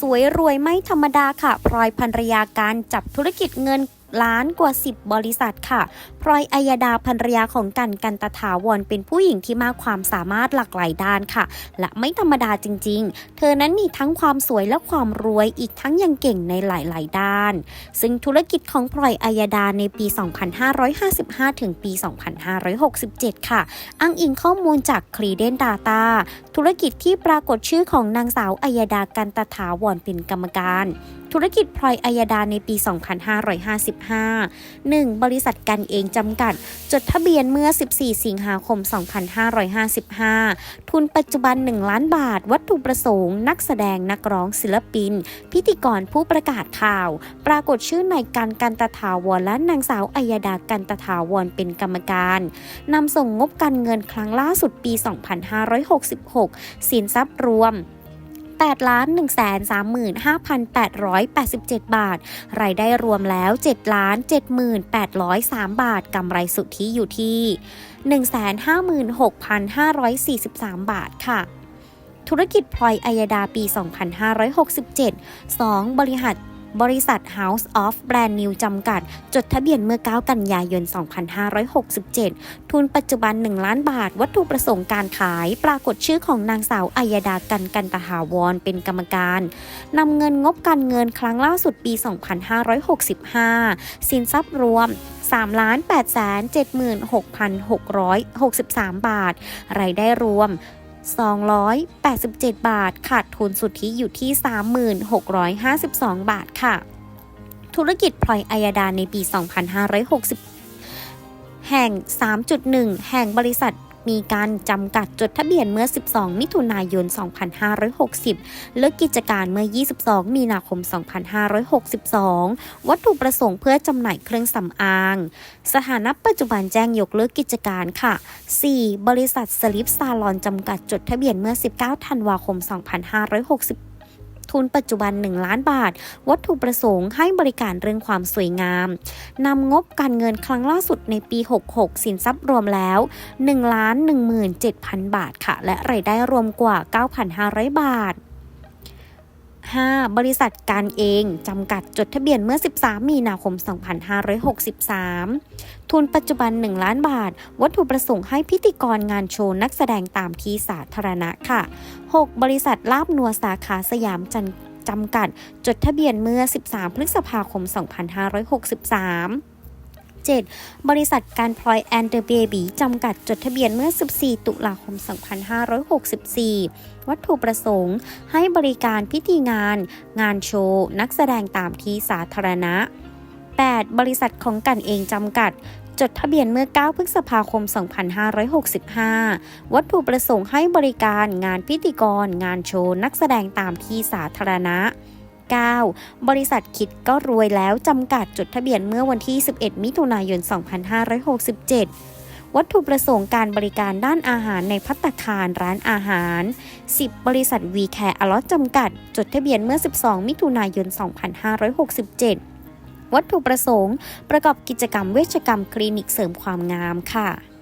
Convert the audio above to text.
สวยรวยไม่ธรรมดาค่ะพลอยภรรยาการจับธุรกิจเงินล้านกว่า 10 บริษัทค่ะ พลอยอัยดาภรรยาของกันกันตถาวรเป็นผู้หญิงที่มากความสามารถหลากหลายด้านค่ะ และไม่ธรรมดาจริง ๆ เธอนั้นมีทั้งความสวยและความรวยอีกทั้งยังเก่งในหลายๆ ด้าน ซึ่งธุรกิจของพลอยอัยดาในปี 2555 ถึงปี 2567 ค่ะ อ้างอิงข้อมูลจากครีเดนดาตาธุรกิจที่ปรากฏชื่อของนางสาวอัยดากันตถาวรเป็นกรรมการ ธุรกิจพลอยอัยดาในปี 2555 1. บริษัทกันเองจำกัด จดทะเบียนเมื่อ 14 สิงหาคม 2555 ทุนปัจจุบัน 1 ล้านบาท วัตถุประสงค์ นักแสดงนักร้องศิลปิน พิธีกรผู้ประกาศข่าว ปรากฏชื่อในการกันตถาวรและนางสาวอัยดากันตถาวรเป็นกรรมการนำส่งงบการเงินครั้งล่าสุดปี 2566 สินทรัพย์รวม 8ล้าน1 3 5 8 8 7 บาท รายได้รวมแล้ว7ล้าน7803 บาท กำไรสุทธิอยู่ที่ 156,543 บาทค่ะธุรกิจพลอยอัยดาปี 2567 2. บริหาร บริษัท House of Brand New จำกัด จดทะเบียนเมื่อ 9 กันยายน 2567 ทุนปัจจุบัน 1 ล้านบาท วัตถุประสงค์การขาย ปรากฏชื่อของนางสาวอัยดากันกันตหาวรเป็นกรรมการนำเงินงบการเงินครั้งล่าสุดปี 2565 สินทรัพย์รวม3 8 7 6 6 6 3 บาท รายได้รวม 287 บาท ขาดทุนสุทธิอยู่ที่ 3652 บาทค่ะ ธุรกิจพลอยอายดาในปี 2560 แห่ง 3.1 แห่งบริษัท มีการจำกัดจดทะเบียนเมื่อ 12 มิถุนายน 2560 เลิกกิจการเมื่อ 22 มีนาคม 2562 วัตถุประสงค์เพื่อจำหน่ายเครื่องสำอาง สถานะปัจจุบันแจ้งยกเลิกกิจการค่ะ 4. บริษัทสลิปซาลอนจำกัดจดทะเบียนเมื่อ 19 ธันวาคม 2560 ทุนปัจจุบัน 1 ล้านบาท วัตถุประสงค์ให้บริการเรื่องความสวยงามนำงบการเงินครั้งล่าสุดในปี 66 สินทรัพย์รวมแล้ว1ล้าน17,000 บาทค่ะ และรายได้รวมกว่า 9,500 บาท 5. บริษัทการเอง จำกัดจดทะเบียนเมื่อ 13 มีนาคม 2563 ทุนปัจจุบัน 1 ล้านบาท วัตถุประสงค์ให้พิธีกรงานโชว์นักแสดงตามที่สาธารณะค่ะ 6. บริษัทลาบนัวสาขาสยามจันจำกัด จดทะเบียนเมื่อ 13 พฤษภาคม 2563 7. บริษัทการพลอยแอนเดอร์เบบีจำกัดจดทะเบียนเมื่อ 14 ตุลาคม 2564 วัตถุประสงค์ ให้บริการพิธีงาน งานโชว์ นักแสดงตามที่สาธารณะ 8. บริษัทของกันเองจำกัด จดทะเบียนเมื่อ 9 พฤษภาคม 2565 วัตถุประสงค์ให้บริการงานพิธีกร งานโชว์นักแสดงตามที่สาธารณะ 9. บริษัทคิดก็รวยแล้วจำกัดจดทะเบียนเมื่อวันที่ 11 มิถุนายน 2567 วัตถุประสงค์การบริการด้านอาหารในพัตตาคารร้านอาหาร 10 บริษัทวีแคร์อลอตจำกัด จดทะเบียนเมื่อ 12 มิถุนายน 2567 วัตถุประสงค์ ประกอบกิจกรรมเวชกรรมคลินิกเสริมความงามค่ะ